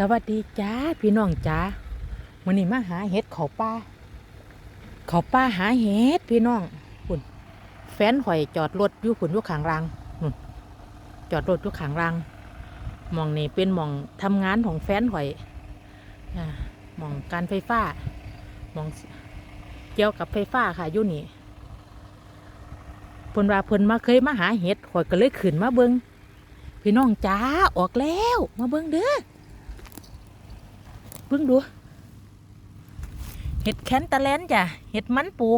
สวัสดีจ้าพี่น้องจ้าวันนี้มาหาเห็ดเขาป้าเขาป้าหาเห็ดพี่น้องคุณแฟนข่อยจอดรถอยู่คุณอยู่ขางรางนู่นจอดรถอยู่ขางรางมองนี่เป็นมองทำงานของแฟนข่อยมองการไฟฟ้ามองเกี่ยวกับไฟฟ้าค่ะอยู่นี่เพิ่นว่าเพิ่นมาเคยมาหาเห็ดข่อยก็เลยขึ้นมาเบิงพี่น้องจ้าออกแล้ว มาเบิงเด้อ เพิ่งดู เห็ดแคนตาแลนจ้ะ เห็ดมันปู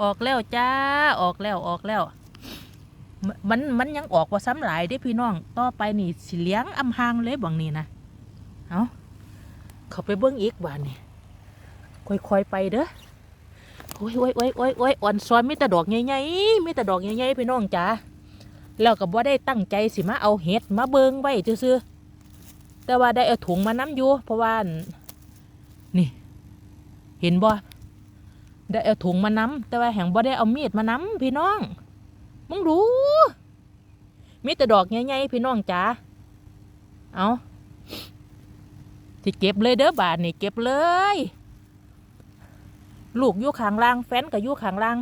ออกแล้วจ้า ออกแล้วออกแล้ว มันมันยังออกว่าซ้ำหลายเด้พี่น้อง ต่อไปนี่สิเลี้ยงอำหางเลยบังนี่นะ เอาเขาไปเบิ้งอีกบ้านนี่ค่อยๆไปเด้อโอ้ยโอ้ยโอ้ยโอ้ยโอ้ยอ่อนซ้อนมีแต่ดอกใหญ่ๆมีแต่ดอกใหญ่ๆพี่น้องจ้าแล้วก็บ่ได้ตั้งใจสิมาเอาเห็ดมาเบิงไว้ซื่อๆ แต่ว่าได้เอาถุงมาน้ำอยู่เพราะว่านี่ เห็นบ่ได้เอาถุงมาน้ำแต่ว่าแห่งบ่ได้เอามีดมาน้ำพี่น้องมึงรู้มีแต่ดอกใหญ่ๆพี่น้องจ๋าเอาสิเก็บเลยเด้อบาทนี่เก็บเลย ลูกอยู่ข้างล่าง แฟนก็อยู่ข้างล่าง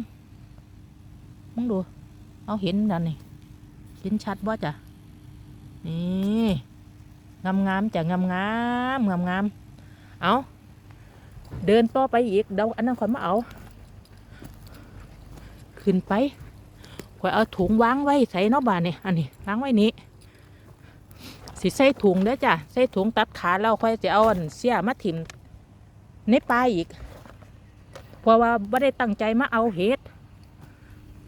มึงดู เอาเห็นนั่นนี่เห็นชัดบ่จ้ะนี่ งามงามจะงามงามงามงามเอาเดินต่อไปอีกเดาอันนั้นค่อยมาเอา ขึ้นไปค่อยเอาถุงวางไว้ใส่นอบานนี่อันนี้วางไว้นี้สิใส่ถุงเด้อจ้ะใส่ถุงตัดขาแล้วค่อยจะเอาเสียมาถิ่มในปลายอีกเพราะว่าไม่ได้ตั้งใจมาเอาเห็ด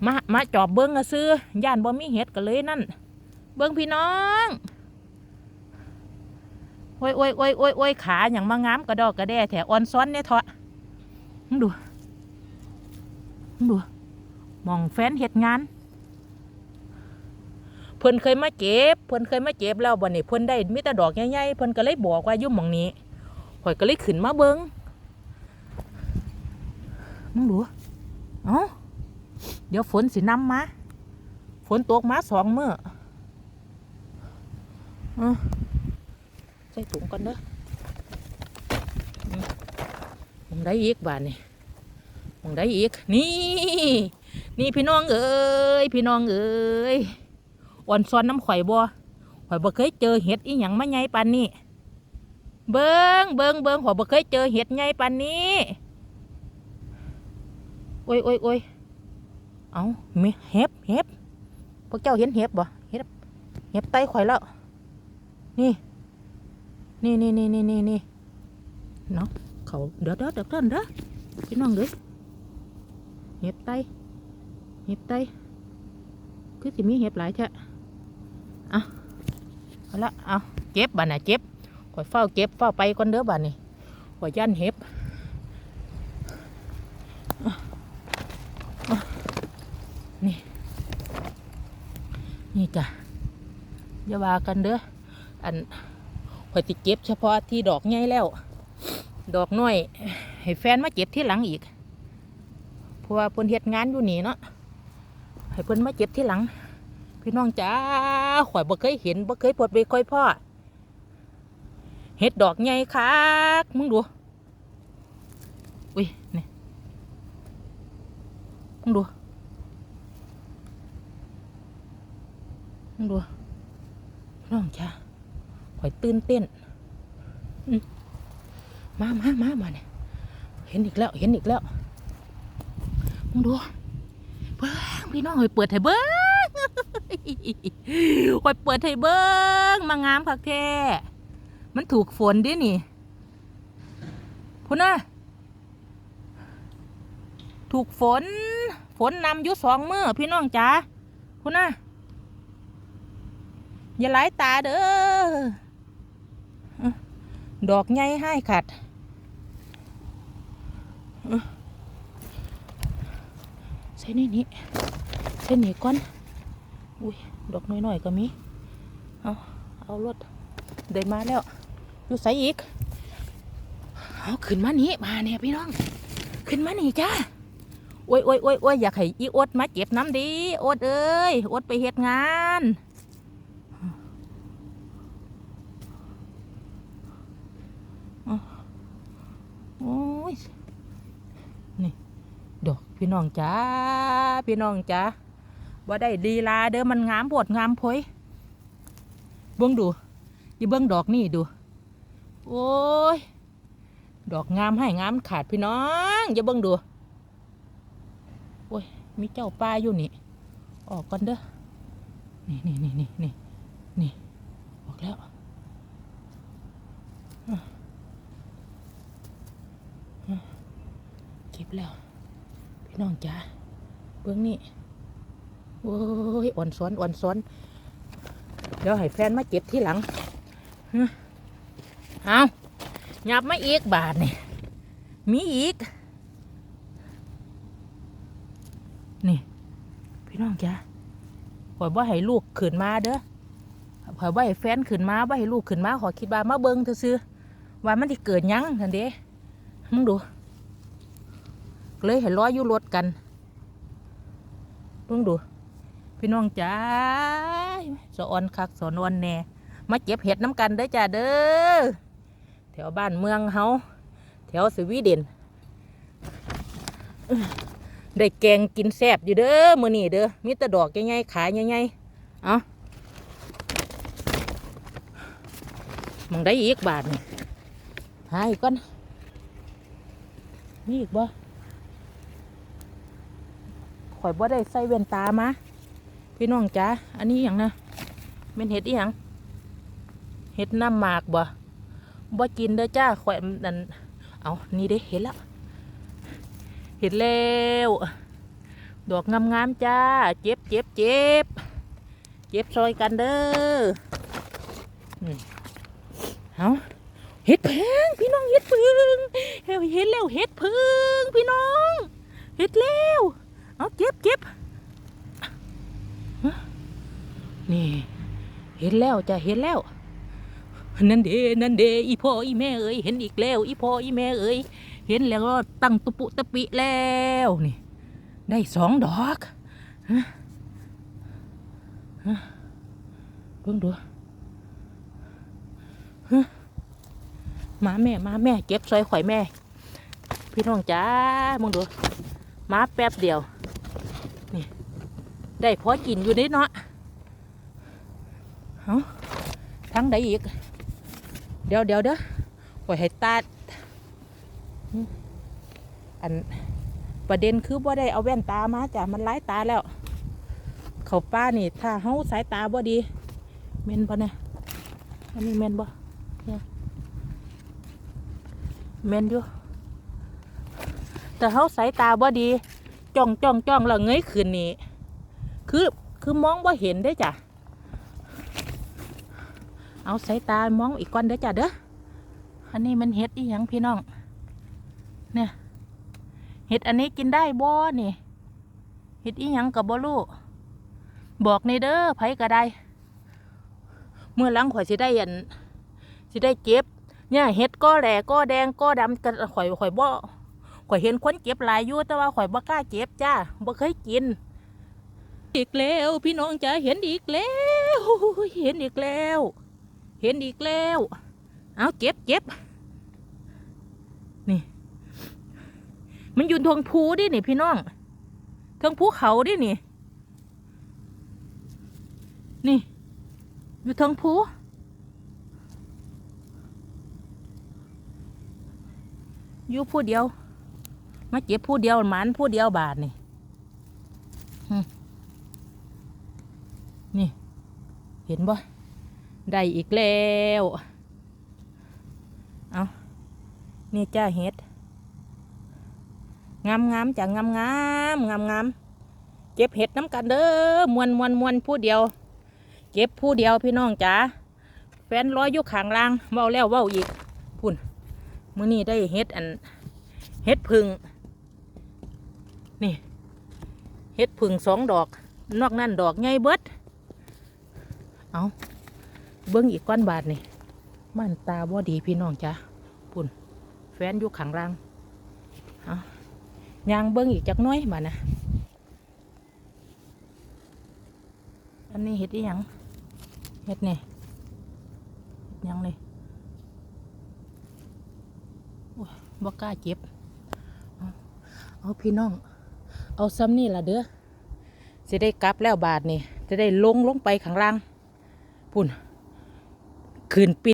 มามาจอบเบิ้งอะซื้อย่านบ่มีเห็ดก็เลยนั่น เบิ้งพี่น้อง โอ้ยโอ้ยโอ้ยโอ้ยโอ้ยขาอย่างมางามกระดอกกระแด่แถอ่อนซ้อนเนี่ยเถอะมึงดูมึงดูมองแฟนเห็ดงาน เพิ่นเคยมาเก็บ เพิ่นเคยมาเก็บแล้วบ่นี่เพิ่นได้มีแต่ดอกใหญ่ๆเพิ่นก็เลยบอกว่ายู่หมองนี้ข่อยก็เลยขึ้นมาเบิงมึงดูเอ้าเดี๋ยวฝนสินำมาฝนตกมาสองมื้ออ ส่ถุงก่อนเด้ออืมองได้อีกบาทนี่มองได้อีก นี่ นี่พี่น้องเอ้ย พี่น้องเอ้ยอ่อนซ้อนน้ำข่อยบ่ข่อยบ่เคยเจอเห็ดอีหยังมาใหญ่ปานนี้ เบิงเบิงเบิงข่อยบ่เคยเจอเห็ดใหญ่ปานนี้โอ้ยโอ้ยโอ้ยเอามีเห็บเห็บพวกเจ้าเห็นเห็บบ่เห็บเห็บไตข่อยแล้ว นี่ นี่นี่นี่นี่นี่นี่เนาะเขาเดี๋ยวเดี๋ยวเดี๋ยวก่อนเด้อพี่น้องเด้อเห็บไตเห็บไตคือสิมีเห็บหลายแท้เอาเอาละเอาเจ็บบ้านน่ะเจ็บคอยเฝ้าเจ็บเฝ้าไปก่อนเด้อบ้านนี่คอยย่านเห็บนี่ นี่จ้ะอย่าว่ากันเด้ออัน ข่อยติเก็บเฉพาะที่ดอกใหญ่แล้ว ดอกน้อย ให้แฟนมาเก็บที่หลังอีก เพราะว่าเพิ่นเฮ็ดงานอยู่นี่เนาะ ให้เพิ่นมาเก็บที่หลัง พี่น้องจ้าข่อยบ่เคยเห็นบ่เคยปวดไปค่อยพ่อเห็ดดอกใหญ่คักมึงดู อุ้ยนี่มึงดูมึงดูพี่น้องจ้า ข่อยตื่นเต้นมามามามาเนี่ยเห็นอีกแล้ว เห็นอีกแล้วมึงดูเบิ้งพี่น้องข่อยเปิดให้เบิ้งข่อยเปิดให้เบิ้งมางามคักแท้มันถูกฝนดินี่พุ่นน่ะถูกฝน ฝนนำยู่สองมือพี่น้องจ๋าพุ่นน่ะอย่าไหลตาเด้อ ดอกใหญ่ให้ขัดอื้อใส่นี่นี่ใส่นี่ก่อน อุ้ย ดอกน้อยๆก็มี เอาเอารถได้มาแล้วอยู่ใส่อีก เอาขึ้นมานี่มาเนี่ยพี่น้อง ขึ้นมานี่จ้าโอ้ยโอ้ยโอ้ยโอ้ยอยากให้อีอดมาเก็บน้ำดีอดเอ้ยอดไปเฮ็ดงาน อ้าวโอ้ ยนี่ดอกพี่น้องจ้าพี่น้องจ้าว่าได้ดีลาเด้อมันงามปวดงามพยเบิ้องดูอย่าเบิ้องดอกนี่ดู โอ้ยดอกงามให้งามขาดพี่น้องอย่าเบิ้งดูโอ้ยมีเจ้าป้าอยู่นี่ ออกก่อนเด้อนี่นี่นี่นี่นี่ออกแล้วอะอะเก็บแล้ว พี่น้องจ้าเบื้องนี่โอ้ยอ่อนซ้อนอ่อนซ้อน เดี๋ยวให้แฟนมาเก็บที่หลังเอาหยับมาอีกบาทนี่มีอีก นี่ พี่น้องจ้าข่อว่าให้ลูกขึ้นมาเด้อข่อว่าให้แฟนขึ้นมาว่าให้ลูกขึ้นมาขอคิดว่ามาเบิ้งซื่อว่ามันที่เกิดยังทันเด้มึงดู เลยให้ล้ออยู่รถกัน เพิ่งดู พี่น้องจ้าสอนคักสอนวันแหน่มาเก็บเห็ดน้ำกันเด้จ้าเด้อแถวบ้านเมืองเฮาแถวสวีเดนได้แกงกินแซ่บอยู่เด้อมื้อนี้เด้อมีแต่ดอกใหญ่ๆขายใหญ่ๆเอามองได้อีกบาทนี่หาอีกก่อนมีอีกบ่ ข่อยบ่ได้ใส่แว่นตามาพี่น้องจ้าอันนี้อย่างนะเป็นเห็ดอีหยังเห็ดน้ำหมากบ่บ่กินเด้อจ้าข่อยนั่นเอานี่เด้เห็ดแล้วเห็ดแล้วดอกงามๆจ้า เจ็บเจ็บเจ็บเจ็บซอยกันเด้อเอาเห็ดแพงพี่น้องเห็ดพึ่งเฮ้ยเห็ดแล้วเห็ดพึ่งพี่น้องเห็ดแล้ว เอาเก็บเก็บฮะนี่ เห็นแล้วจะเห็นแล้ว นั่นเดนั่นเดอีพ่ออีแม่เอ้ยเห็นอีกแล้ว อีพ่ออีแม่เอ้ยเห็นแล้วก็ตั้งตุปุตะปิแล้วนี่ ได้สองดอกฮะฮะเพิ่งดูมาแม่มาแม่เก็บซอยข่อยแม่ พี่น้องจ้ามึงดูมาแป๊บเดียว นี่ ได้พอกินอยู่นิดเนาะ เอาทั้งใดอีก เดี๋ยวเดี๋ยวเด้อปล่อยให้ตาดอันประเด็นคือว่าได้เอาแว่นตามาจ้ะมันร้ายตาแล้ว เขาป้านี่ ถ้าเฮาสายตาบ่ดีเมนบ่เนี่ยอันนี้เมนบ่เนี่ยเมนอยู่แต่เขาสายตาบ่ดีจ้องจ้องจ้องแล้วเงยขึ้นนี่คือคือมองบ่เห็นได้จ้ะ เอาสายตามองอีกก้อนเด้อจ้ะเด้ออันนี้มันเห็ดอีหยังพี่น้อง เนี่ยเห็ดอันนี้กินได้บ่นี่เห็ดอีหยังกับบ่รู้บอกในเด้อไผก็ได้ เมื่อหลังข่อยสิได้อันสิได้เก็บเนี่ยเห็ดก็แหล่ก็แดงก็ดำก็ข่อยข่อยบ่ข่อยเห็นคนเก็บหลายอยู่แต่ว่าข่อยบ่กล้าเก็บจ้าบ่เคยกิน อีกแล้ว พี่น้องจ๋าเห็นอีกแล้ว เห็นอีกแล้ว เห็นอีกแล้ว เอาเก็บเก็บนี่ มันอยู่ทงภูดินี่พี่น้องทงภูเขาดินี่ นี่ อยู่ทงภูอยู่ผู้เดียว มาเก็บผู้เดียวหมันผู้เดียวบาทนี่นี่ เห็นบ่ ได้อีกแล้ว เอานี่จ้าเห็ด งามงามจ้ะงามงามงามงามเก็บเห็ดน้ำกันเด้อ มวนมวนมวนผู้เดียว เก็บผู้เดียวพี่น้องจ๋าแฟนร้อยยู่ข้างล่างเว้าแล้วเว้าอีกพุ่นมื้อนี้ได้เห็ดอันเห็ดพึ่งนี่เห็ดพึ่งสองดอก นอกนั้นดอกใหญ่เบิด เอา เบิ้งอีกก้อนบาทนี่ม่านตาบ่ดีพี่น้องจ้ะปุ่นแฟนอยู่ขังรังเอายางเบิ้งอีกจักน้อยบานะอันนี้เห็ดอีหยังเห็ดนี่เห็ดยังนี่อ้ยบ่กล้าเจ็บ เอาพี่น้อง เอาซ้ำนี่ละเด้อจะได้กลับแล้วบาทนี่ จะได้ลงลงไปข้างล่างพุ่น ขึ้นปี